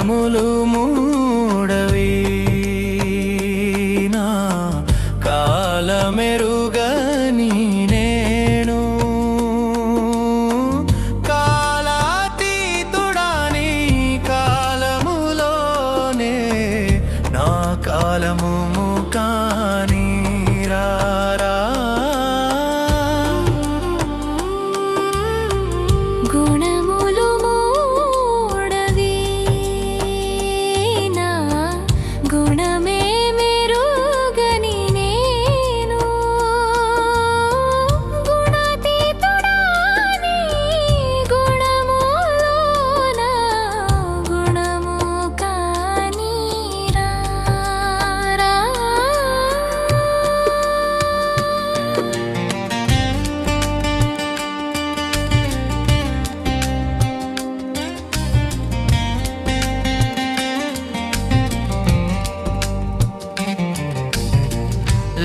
నేరములు మూడవి నా కాలమెరుగని నేను కాలాతీతుడాని కాలములోనే నా కాలము ముఖ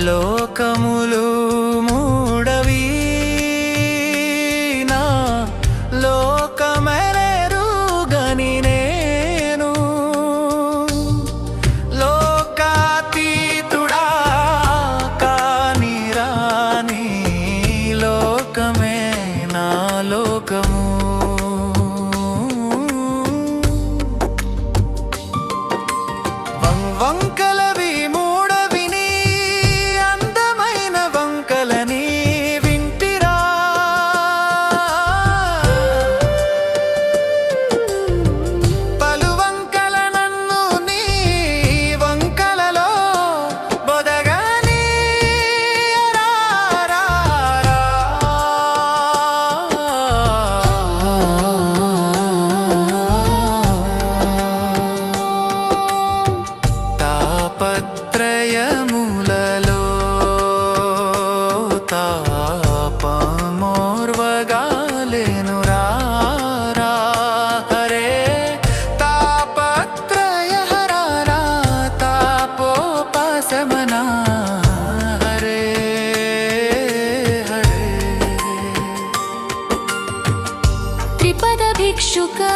లోకములు భావనా హరే హరే త్రిపద భిక్షుకా